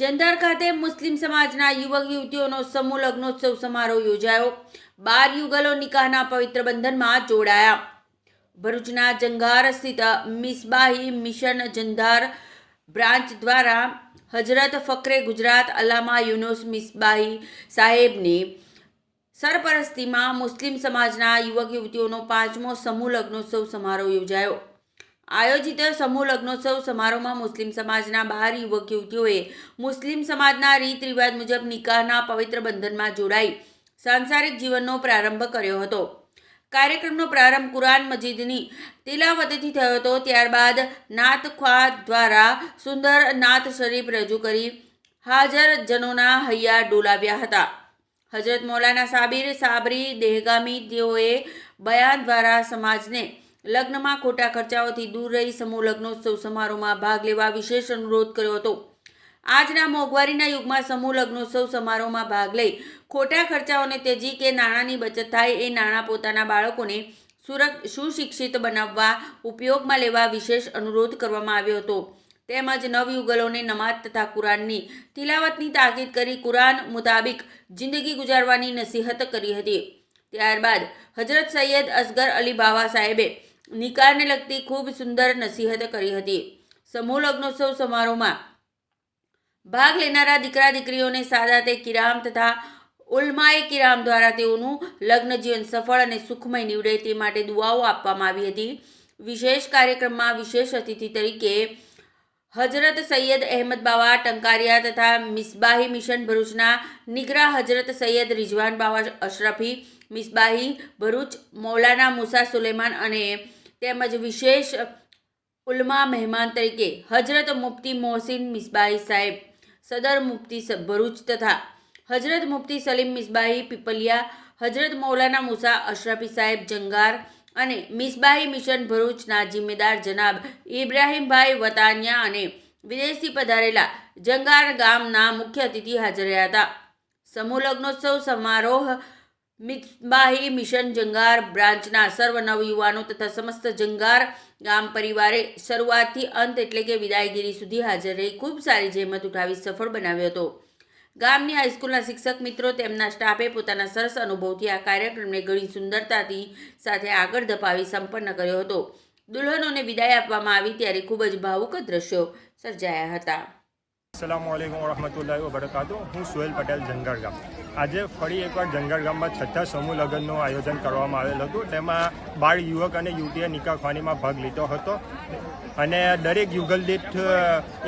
જંદાર ખાતે મુસ્લિમ સમાજના યુવક યુવતીઓનો સમૂહ લગ્નોત્સવ સમારોહ યોજાયો. બાર યુગલો નિકાહના પવિત્ર બંધનમાં જોડાયા. ભરૂચના જંગાર સ્થિત મિસબાહી મિશન જંધાર બ્રાન્ચ દ્વારા હજરત ફકરે ગુજરાત અલામા યુનુસ મિસબાહી સાહેબની સરપરસ્તીમાં મુસ્લિમ સમાજના યુવક યુવતીઓનો પાંચમો સમૂહ લગ્નોત્સવ સમારોહ યોજાયો. આયોજિત સમૂહ લગ્નોત્સવ સમારોહમાં મુસ્લિમ સમાજના બાર યુવક યુવતીઓએ મુસ્લિમ સમાજના રીત રિવાજ મુજબ નિકાહના પવિત્ર બંધનમાં જોડાઈ સાંસારિક જીવનનો પ્રારંભ કર્યો હતો. કાર્યક્રમનો પ્રારંભ કુરાન મજીદની તિલાવતથી થયો હતો. ત્યારબાદ નાત ખ્વા દ્વારા સુંદર નાત શરીફ રજૂ કરી હાજર જનોના હૈયા ડોલાવ્યા હતા. હજરત મૌલાના સાબિર સાબરી દેહગામી તેઓએ બયાન દ્વારા સમાજને લગ્નમાં ખોટા ખર્ચાઓથી દૂર રહી સમૂહ લગ્નોત્સવ સમારોહમાં ભાગ લેવા વિશેષ અનુરોધ કર્યો હતો. આજના મોંઘવારીના યુગમાં સમૂહ લગ્નોત્સવ સમારોહમાં ભાગ લઈ ખોટા ખર્ચાઓને તેજી કે નાણાંની બચત થાય એ નાણાં પોતાના બાળકોને સુશિક્ષિત બનાવવા, ઉપયોગમાં લેવા વિશેષ અનુરોધ કરવામાં આવ્યો હતો. તેમજ નવયુગલોને નમાજ તથા કુરાનની તિલાવતની તાકીદ કરી કુરાન મુતાબિક જિંદગી ગુજારવાની નસીહત કરી હતી. ત્યારબાદ હજરત સૈયદ અસગર અલી બાવા સાહેબે નિકાહને લગતી ખૂબ સુંદર નસીહત કરી હતી. સમૂહ લગ્નોત્સવ સમારોહમાં ભાગ લેનારા દીકરા દીકરીઓને સાદાતે કિરામ તથા ઉલમાએ કિરામ દ્વારા તેઓનું લગ્ન જીવન સફળ અને સુખમય નીવડે તે માટે દુઆઓ આપવામાં આવી હતી. વિશેષ કાર્યક્રમમાં વિશેષ અતિથિ તરીકે હજરત સૈયદ અહેમદ બાવા ટંકારિયા તથા મિસબાહી મિશન ભરૂચના નિગરા હજરત સૈયદ રિઝવાન બાવા અશરફી, મિસબાહી ભરૂચ મૌલાના મુસા સુલેમાન અને તેમજ વિશેષ ઉલમા મહેમાન તરીકે હજરત મુફતી મોહસિન મિસબાહી સાહેબ, સદર મુફતી ભરૂચ તથા હજરત મુફતી સલીમ મિસબાહી પીપલિયા, હજરત મૌલાના મુસા અશરફી સાહેબ જંગાર અને મિસબાહી મિશન ભરૂચના જિમ્મેદાર જનાબ ઇબ્રાહીમભાઈ વતાનિયા અને વિદેશથી પધારેલા જંગાર ગામના મુખ્ય અતિથિ હાજર રહ્યા હતા. સમૂહ લગ્નોત્સવ સમારોહ મિસબાહી મિશન જંગાર બ્રાન્ચના સર્વ નવયુવાનો તથા સમસ્ત જંગાર ગામ પરિવારે શરૂઆતથી અંત એટલે કે વિદાયગીરી સુધી હાજર રહી. ખૂબ સારી જહેમત ઉઠાવી સફળ બનાવ્યો હતો. ગામની હાઈસ્કૂલના શિક્ષક મિત્રો તેમના સ્ટાફે પોતાના સરસ અનુભવથી આ કાર્યક્રમને ઘણી સુંદરતાથી સાથે આગળ ધપાવી સંપન્ન કર્યો હતો. દુલ્હનોને વિદાય આપવામાં આવી ત્યારે ખૂબ જ ભાવુક દ્રશ્યો સર્જાયા હતા. અસલામ વાલેકુમ વરહમતુલ્લાહિ વબરકાતુ હું સુહેલ પટેલ જંગર ગામ આજે ફરી એકવાર જંગર ગામમાં છઠ્ઠા સમૂહ લગ્નનું આયોજન કરવામાં આવેલ હતું. તેમાં બાળ યુવક અને યુવતીએ નિકાહખાનીમાં ભાગ લીધો હતો. અને દરેક યુગલ દીઠ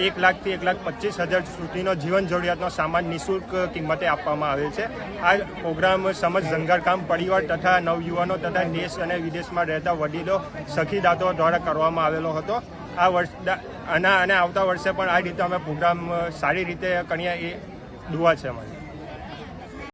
એક લાખથી એક લાખ પચીસ હજાર સુધીનો જીવન જરૂરિયાતનો સામાન નિઃશુલ્ક કિંમતે આપવામાં આવે છે. આ પ્રોગ્રામ સમજ જંગર કામ પરિવાર તથા નવયુવાનો તથા દેશ અને વિદેશમાં રહેતા વડીલો, સખીદાતો દ્વારા કરવામાં આવેલો હતો. આ વર્ષ આના અને આવતા વર્ષે પણ આ રીતે અમે પ્રોગ્રામ સારી રીતે કરીએ એ દુઆ છે અમારી.